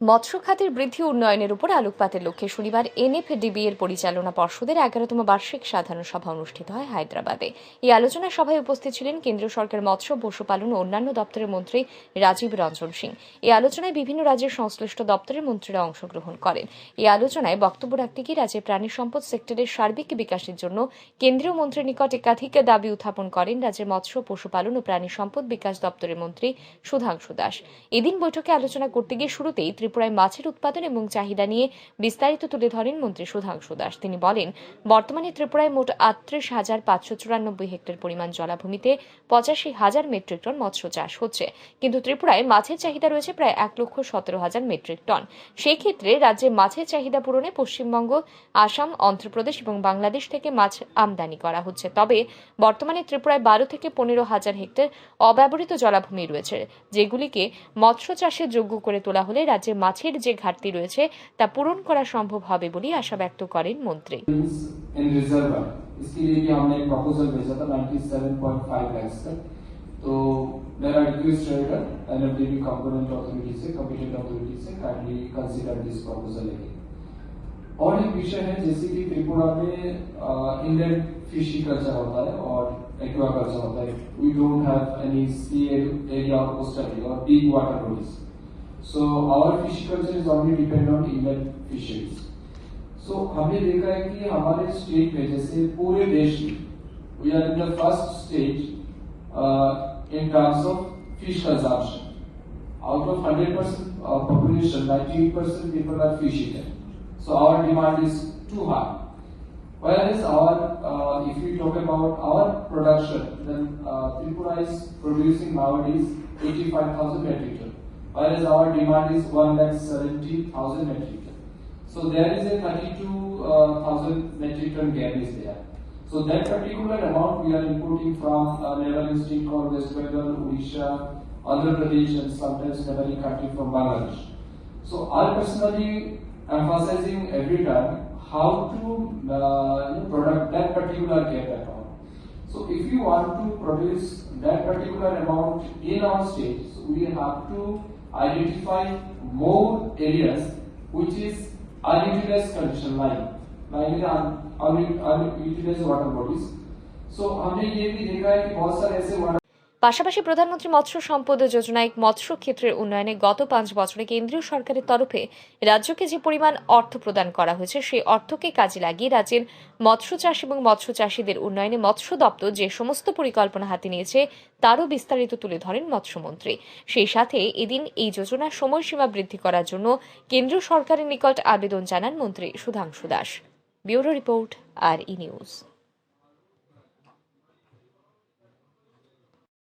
মৎস্য খাতের বৃদ্ধি উন্নয়নের উপর আলোকপাতের লক্ষ্যে শনিবার এনএফডিবি এর পরিচালনা পর্ষদের এগারোতম বার্ষিক সাধারণ সভা অনুষ্ঠিত হয় হায়দ্রাবাদে। এই আলোচনা সভায় উপস্থিত ছিলেন কেন্দ্রীয় সরকার মৎস্য পশুপালন ও অন্যান্য দপ্তরের মন্ত্রী রাজীব রঞ্জন সিং। এই আলোচনায় বিভিন্ন রাজ্যের সংশ্লিষ্ট দপ্তরের মন্ত্রীরা অংশগ্রহণ করেন। এই আলোচনায় বক্তব্য রাখতে গিয়ে রাজ্যের প্রাণী সম্পদ সেক্টরের সার্বিক বিকাশের জন্য কেন্দ্রীয় মন্ত্রীর নিকট একাধিক দাবি উত্থাপন করেন রাজ্যের মৎস্য পশুপালন ও প্রাণী সম্পদ বিকাশ দপ্তরের মন্ত্রী সুধাংশু দাস। এদিন বৈঠকে আলোচনা করতে গিয়ে শুরুতেই ত্রিপুরায় মাছের উৎপাদন এবং চাহিদা নিয়ে বিস্তারিত তুলে ধরেন মন্ত্রী সুধাংশু দাস। তিনি বলেন, বর্তমানে ত্রিপুরায় মোট আটত্রিশ হাজার পাঁচশো চুরানব্বই হেক্টর পরিমাণ জলাভূমিতে পঁচাশি হাজার মেট্রিক টন মৎস্য চাষ হচ্ছে। কিন্তু ত্রিপুরায় মাছের চাহিদা রয়েছে প্রায় এক লক্ষ সতেরো হাজার মেট্রিক টন। সেই ক্ষেত্রে রাজ্যে মাছের চাহিদা পূরণে পশ্চিমবঙ্গ, আসাম, অন্ধ্রপ্রদেশ এবং বাংলাদেশ থেকে মাছ আমদানি করা হচ্ছে। তবে বর্তমানে ত্রিপুরায় বারো থেকে পনেরো হাজার হেক্টর অব্যবহৃত জলাভূমি রয়েছে, যেগুলিকে মৎস্য চাষের যোগ্য করে তোলা হলে রাজ্যে মাছের যে ঘাটতি রয়েছে তা পূরণ করা সম্ভব হবে বলে আশা ব্যক্ত করেন মন্ত্রী इन रिजर्वर इसके लिए भी हमने एक प्रपोजल भेजा था 97.5 लाख तक तो मेरा रिक्वेस्ट रहेगा एनएफडीबी कंपोनेंट अथॉरिटी से कॉम्पिटेंट अथॉरिटी से kindly consider this proposal again और एक विषय है जैसे कि त्रिपुरा में इंडियन फिशी कल्चर होता है और एक्वा कल्चर होता है we don't have any sea area और कोस्टल एरिया और deep water bodies So our fishy culture is only depend on Indian fisheries so हमने देखा है कि हमारे स्टेट में जैसे पूरे देश में we are in the first stage in terms of fish consumption out of 100% uh, population, 98% people are fish eater. So our demand is too high. Whereas our, uh, if we talk about our production, then uh, Tripura is producing nowadays 85,000 metric ton, whereas our demand is 1,70,000 metric ton. So there is a 32,000 metric ton gap is there. So that particular amount we are importing from uh, neighboring state called West Bengal, Odisha, Andhra Pradesh, and sometimes neighboring country from Bangladesh. So I personally emphasizing every time how to uh, product that particular gap. So if you want to produce that particular amount in our state, so we have to identify more areas which is unutilized condition like like unutilized water bodies. So हमने ये भी देखा है कि बहुत सारे ऐसे water পাশাপাশি প্রধানমন্ত্রী মৎস্য সম্পদ যোজনায় মৎস্য ক্ষেত্রের উন্নয়নে গত পাঁচ বছরে কেন্দ্রীয় সরকারের তরফে রাজ্যকে যে পরিমাণ অর্থ প্রদান করা হয়েছে, সেই অর্থকে কাজে লাগিয়ে রাজ্যের মৎস্য চাষ এবং মৎস্য চাষীদের উন্নয়নে মৎস্য দপ্তর যে সমস্ত পরিকল্পনা হাতে নিয়েছে, তারও বিস্তারিত তুলে ধরেন মৎস্যমন্ত্রী। সেই সাথে এদিন এই যোজনার সময়সীমা বৃদ্ধি করার জন্য কেন্দ্রীয় সরকারের নিকট আবেদন জানান মন্ত্রী Sudhanshu Das. Bureau report, R E news.